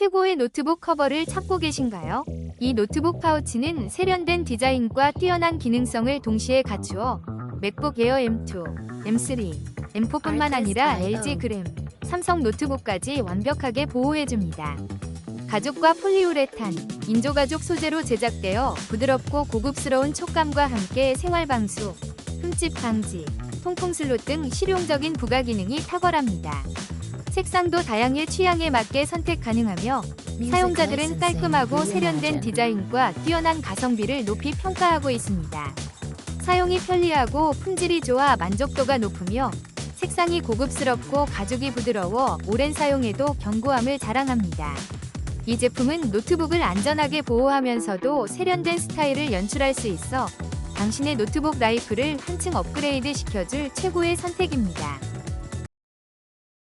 최고의 노트북 커버를 찾고 계신가요? 이 노트북 파우치는 세련된 디자인과 뛰어난 기능성을 동시에 갖추어 맥북 에어 M2, M3, M4뿐만 아니라 LG 그램, 삼성 노트북까지 완벽하게 보호해줍니다. 가죽과 폴리우레탄, 인조가죽 소재로 제작되어 부드럽고 고급스러운 촉감과 함께 생활방수, 흠집 방지, 통풍 슬롯 등 실용적인 부가 기능이 탁월합니다. 색상도 다양해 취향에 맞게 선택 가능하며 사용자들은 깔끔하고 세련된 디자인과 뛰어난 가성비를 높이 평가하고 있습니다. 사용이 편리하고 품질이 좋아 만족도가 높으며 색상이 고급스럽고 가죽이 부드러워 오랜 사용에도 견고함을 자랑합니다. 이 제품은 노트북을 안전하게 보호하면서도 세련된 스타일을 연출할 수 있어 당신의 노트북 라이프를 한층 업그레이드 시켜줄 최고의 선택입니다.